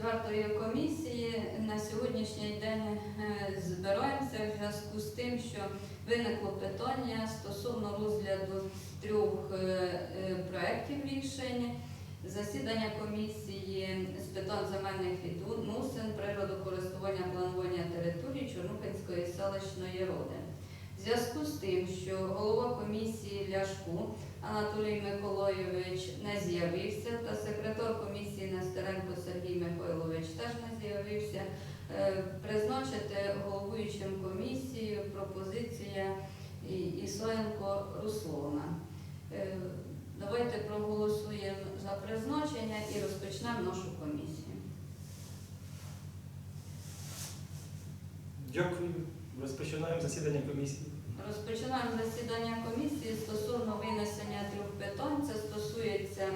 четвертої комісії на сьогоднішній день е, збираємося в зв'язку з тим, що виникло питання стосовно розгляду трьох е, е, проєктів рішень. Засідання комісії з питань земельних відносин, природокористування, планування території Чорнухинської селищної ради. В зв'язку з тим, що голова комісії Ляшку Анатолій Миколайович не з'явився, та секретар комісії призначити головуючим комісією пропозиція Ісоєнко Руслана. Е, Давайте проголосуємо за призначення і розпочнемо нашу комісію. Дякую. Розпочинаємо засідання комісії. Розпочинаємо засідання комісії стосовно винесення трьох питань. Це стосується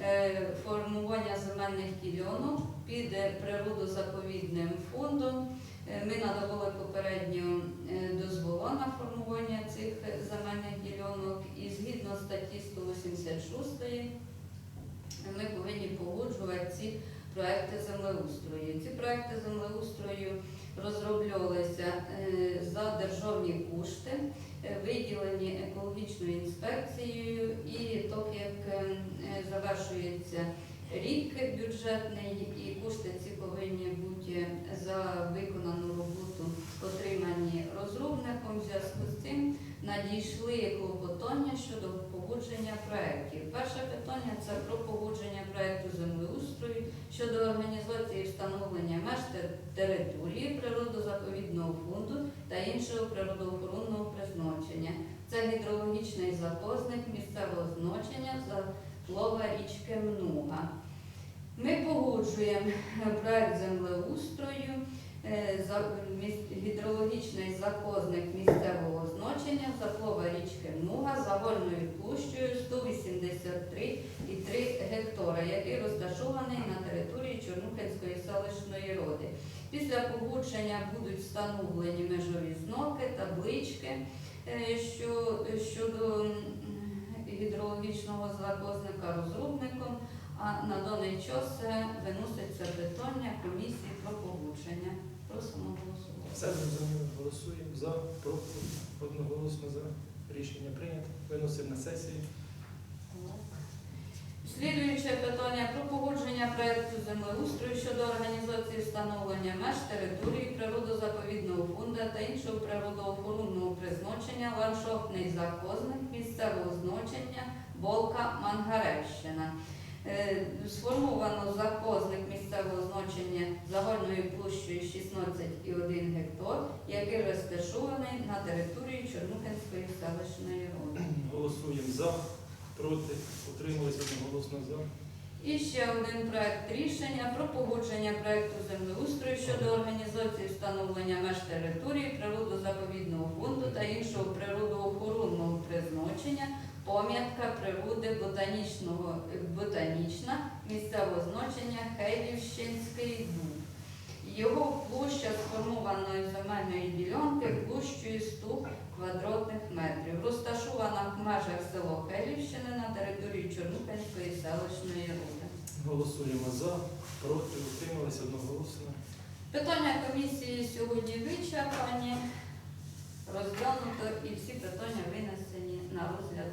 е, формування земельних ділянок під природозаповідним фондом. Е, Ми надавали попередньо е, дозвола на формування цих земельних ділянок і згідно статті 186 ми повинні погоджувати ці проекти землеустрою. Ці проекти землеустрою розроблялися е, за державні кошти, виділені екологічною інспекцією, і так як завершується рік бюджетний, і кошти ці повинні бути за виконану роботу отримані розробником. В зв'язку з цим надійшли клопотання щодо погодження проєктів. Перше питання це про погодження проєкту землеустрою щодо організації встановлення меж території природозаповідного фонду та іншого природоохоронного призначення. Це гідрологічний запасник місцевого значення заплава річки Мнуга. Погоджуємо проект землеустрою е, гідрологічний заказник місцевого значення заплава річки Мнуга загальною площею 183,3 гектара, який розташований на території Чорнухинської селищної ради. Після погодження будуть встановлені межові знаки, таблички е, що, щодо гідрологічного заказника розробником, а на даний час е, виноситься питання комісії про погодження. Просимо голосувати. Все зрозуміло. Голосуємо за, проти, одноголосно за. Рішення прийнято. Виносимо на сесію. Слідуюче питання про погодження проекту землеустрою щодо організації встановлення меж території природозаповідного фонду та іншого природоохоронного призначення ландшафтний заказник місцевого значення Болка Мангарещина. Е, Сформовано заказник місцевого значення загальною площею 16,1 гектар, який розташований на території Чорнухинської селищної ради. Голосуємо за, проти, утрималися одноголосно за. І ще один проект рішення про погодження проекту землеустрою щодо організації встановлення меж території природозаповідного фонду та іншого пам'ятка природи ботанічного ботанічна місцевого значення Хейлівщинський дуб. Його площа сформованої земельної ділянки площею 100 квадратних метрів, розташована в межах село Хелівщини на території Чорнухинської селищної ради. Голосуємо за, проти, утрималися одноголосно. Питання комісії сьогодні вичерпані, розглянуто і всі питання винесені luz e a